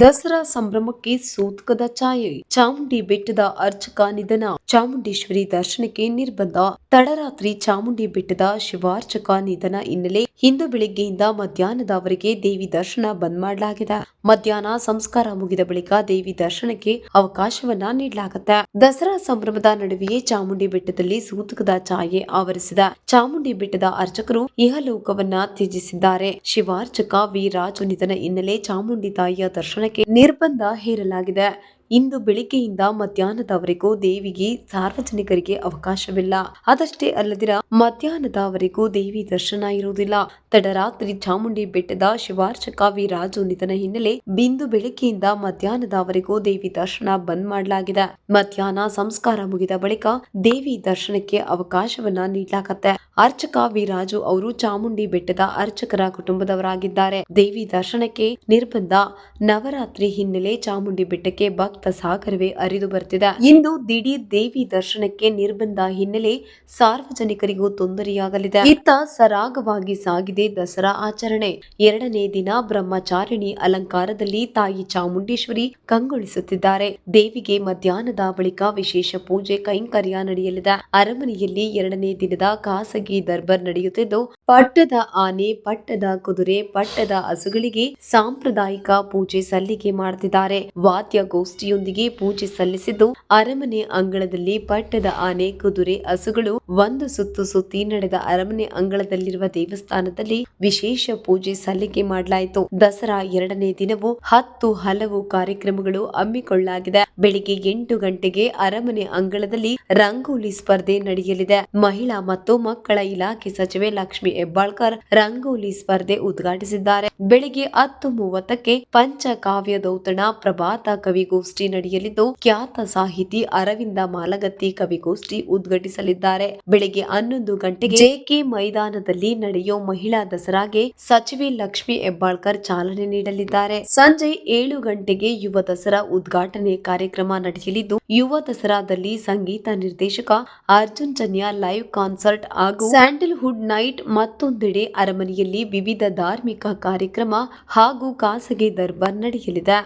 ದಸರಾ ಸಂಭ್ರಮಕ್ಕೆ ಸೂತಕದ ಛಾಯೆ. ಚಾಮುಂಡಿ ಬೆಟ್ಟದ ಅರ್ಚಕ ನಿಧನ. ಚಾಮುಂಡೇಶ್ವರಿ ದರ್ಶನಕ್ಕೆ ನಿರ್ಬಂಧ. ತಡರಾತ್ರಿ ಚಾಮುಂಡಿ ಬೆಟ್ಟದ ಶಿವಾರ್ಚಕ ನಿಧನ ಹಿನ್ನೆಲೆ ಇಂದು ಬೆಳಿಗ್ಗೆಯಿಂದ ಮಧ್ಯಾಹ್ನದವರೆಗೆ ದೇವಿ ದರ್ಶನ ಬಂದ್ ಮಾಡಲಾಗಿದೆ. ಮಧ್ಯಾಹ್ನ ಸಂಸ್ಕಾರ ಮುಗಿದ ಬಳಿಕ ದೇವಿ ದರ್ಶನಕ್ಕೆ ಅವಕಾಶವನ್ನ ನೀಡಲಾಗುತ್ತೆ. ದಸರಾ ಸಂಭ್ರಮದ ನಡುವೆಯೇ ಚಾಮುಂಡಿ ಬೆಟ್ಟದಲ್ಲಿ ಸೂತಕದ ಛಾಯೆ ಆವರಿಸಿದ ಚಾಮುಂಡಿ ಬೆಟ್ಟದ ಅರ್ಚಕರು ಇಹಲೋಕವನ್ನ ತ್ಯಜಿಸಿದ್ದಾರೆ. ಶಿವಾರ್ಚಕ ವಿರಾಜು ನಿಧನ ಹಿನ್ನೆಲೆ ಚಾಮುಂಡಿ ತಾಯಿಯ ದರ್ಶನಕ್ಕೆ ನಿರ್ಬಂಧ ಹೇರಲಾಗಿದೆ. ಇಂದು ಬೆಳಿಗ್ಗೆಯಿಂದ ಮಧ್ಯಾಹ್ನದವರೆಗೂ ದೇವಿಗೆ ಸಾರ್ವಜನಿಕರಿಗೆ ಅವಕಾಶವಿಲ್ಲ. ಅದಷ್ಟೇ ಅಲ್ಲದಿರ ಮಧ್ಯಾಹ್ನದವರೆಗೂ ದೇವಿ ದರ್ಶನ ಇರುವುದಿಲ್ಲ. ತಡರಾತ್ರಿ ಚಾಮುಂಡಿ ಬೆಟ್ಟದ ಶಿವಾರ್ಚಕ ವಿ ರಾಜು ನಿಧನ ಹಿನ್ನೆಲೆ ಬಿಂದು ಬೆಳಿಗ್ಗೆಯಿಂದ ಮಧ್ಯಾಹ್ನದವರೆಗೂ ದೇವಿ ದರ್ಶನ ಬಂದ್ ಮಾಡಲಾಗಿದೆ. ಮಧ್ಯಾಹ್ನ ಸಂಸ್ಕಾರ ಮುಗಿದ ಬಳಿಕ ದೇವಿ ದರ್ಶನಕ್ಕೆ ಅವಕಾಶವನ್ನ ನೀಡಲಾಗತ್ತೆ. ಅರ್ಚಕ ವಿ ರಾಜು ಅವರು ಚಾಮುಂಡಿ ಬೆಟ್ಟದ ಅರ್ಚಕರ ಕುಟುಂಬದವರಾಗಿದ್ದಾರೆ. ದೇವಿ ದರ್ಶನಕ್ಕೆ ನಿರ್ಬಂಧ ನವರಾತ್ರಿ ಹಿನ್ನೆಲೆ ಚಾಮುಂಡಿ ಬೆಟ್ಟಕ್ಕೆ ಭಕ್ತ ಸಾಗರವೇ ಅರಿದು ಬರ್ತಿದೆ. ಇಂದು ದಿಢೀರ್ ದೇವಿ ದರ್ಶನಕ್ಕೆ ನಿರ್ಬಂಧ ಹಿನ್ನೆಲೆ ಸಾರ್ವಜನಿಕರಿಗೂ ತೊಂದರೆಯಾಗಲಿದೆ. ಇತ್ತ ಸರಾಗವಾಗಿ ಸಾಗಿದೆ ದಸರಾ ಆಚರಣೆ. ಎರಡನೇ ದಿನ ಬ್ರಹ್ಮಚಾರಿಣಿ ಅಲಂಕಾರದಲ್ಲಿ ತಾಯಿ ಚಾಮುಂಡೇಶ್ವರಿ ಕಂಗೊಳಿಸುತ್ತಿದ್ದಾರೆ. ದೇವಿಗೆ ಮಧ್ಯಾಹ್ನದ ಬಳಿಕ ವಿಶೇಷ ಪೂಜೆ ಕೈಂಕರ್ಯ ನಡೆಯಲಿದೆ. ಅರಮನೆಯಲ್ಲಿ ಎರಡನೇ ದಿನದ ಖಾಸಗಿ ದರ್ಬಾರ್ ನಡೆಯುತ್ತಿದ್ದು, ಪಟ್ಟದ ಆನೆ, ಪಟ್ಟದ ಕುದುರೆ, ಪಟ್ಟದ ಹಸುಗಳಿಗೆ ಸಾಂಪ್ರದಾಯಿಕ ಪೂಜೆ ಸಲ್ಲಿಕೆ ಮಾಡುತ್ತಿದ್ದಾರೆ ವಾದ್ಯ ಗೋಷ್ಠಿಯೊಂದಿಗೆ ಪೂಜೆ ಸಲ್ಲಿಸಿದ್ದು, ಅರಮನೆ ಅಂಗಳದಲ್ಲಿ ಪಟ್ಟದ ಆನೆ, ಕುದುರೆ, ಹಸುಗಳು, ಒಂದು ಸುತ್ತು ಸುತ್ತಿ ನಡೆದ ಅರಮನೆ ಅಂಗಳದಲ್ಲಿರುವ ದೇವಸ್ಥಾನದಲ್ಲಿ ವಿಶೇಷ ಪೂಜೆ ಸಲ್ಲಿಕೆ ಮಾಡಲಾಯಿತು. ದಸರಾ ಎರಡನೇ ದಿನವೂ ಹತ್ತು ಹಲವು ಕಾರ್ಯಕ್ರಮಗಳು ಹಮ್ಮಿಕೊಳ್ಳಲಾಗಿದೆ. ಬೆಳಿಗ್ಗೆ ಎಂಟು ಗಂಟೆಗೆ ಅರಮನೆ ಅಂಗಳದಲ್ಲಿ ರಂಗೋಲಿ ಸ್ಪರ್ಧೆ ನಡೆಯಲಿದೆ. ಮಹಿಳಾ ಮತ್ತು ಮಕ್ಕಳ ಇಲಾಖೆ ಸಚಿವೆ ಲಕ್ಷ್ಮಿ ಹೆಬ್ಬಾಳ್ಕರ್ ರಂಗೋಲಿ ಸ್ಪರ್ಧೆ ಉದ್ಘಾಟಿಸಿದ್ದಾರೆ. ಬೆಳಿಗ್ಗೆ ಹತ್ತು ಮೂವತ್ತಕ್ಕೆ ಪಂಚಕಾವ್ಯ ದೌತಣ ಪ್ರಭಾತ ಕವಿಗೋಷ್ಠಿ ನಡೆಯಲಿದ್ದು, ಖ್ಯಾತ ಸಾಹಿತಿ ಅರವಿಂದ ಮಾಲಗತ್ತಿ ಕವಿಗೋಷ್ಠಿ ಉದ್ಘಾಟಿಸಲಿದ್ದಾರೆ. ಬೆಳಿಗ್ಗೆ ಹನ್ನೊಂದು ಗಂಟೆಗೆ ಜೆಕೆ ಮೈದಾನದಲ್ಲಿ ನಡೆಯೋ ಮಹಿಳಾ ದಸರಾಗೆ ಸಚಿವೆ ಲಕ್ಷ್ಮಿ ಹೆಬ್ಬಾಳ್ಕರ್ ಚಾಲನೆ ನೀಡಲಿದ್ದಾರೆ. ಸಂಜೆ ಏಳು ಗಂಟೆಗೆ ಯುವ ದಸರಾ ಉದ್ಘಾಟನೆ ಕಾರ್ಯಕ್ರಮ ನಡೆಯಲಿದ್ದು, ಯುವ ದಸರಾದಲ್ಲಿ ಸಂಗೀತ ನಿರ್ದೇಶಕ ಅರ್ಜುನ್ ಜನ್ಯ ಲೈವ್ ಕಾನ್ಸರ್ಟ್ ಹಾಗೂ ಸ್ಯಾಂಡಲ್ವುಡ್ ನೈಟ್ ಮತ್ತೊಂದೆಡೆ ಅರಮನೆಯಲ್ಲಿ ವಿವಿಧ ಧಾರ್ಮಿಕ ಕಾರ್ಯಕ್ರಮ ಹಾಗೂ ಖಾಸಗಿ ದರ್ಬಾರ್ ನಡೆಯಲಿದೆ.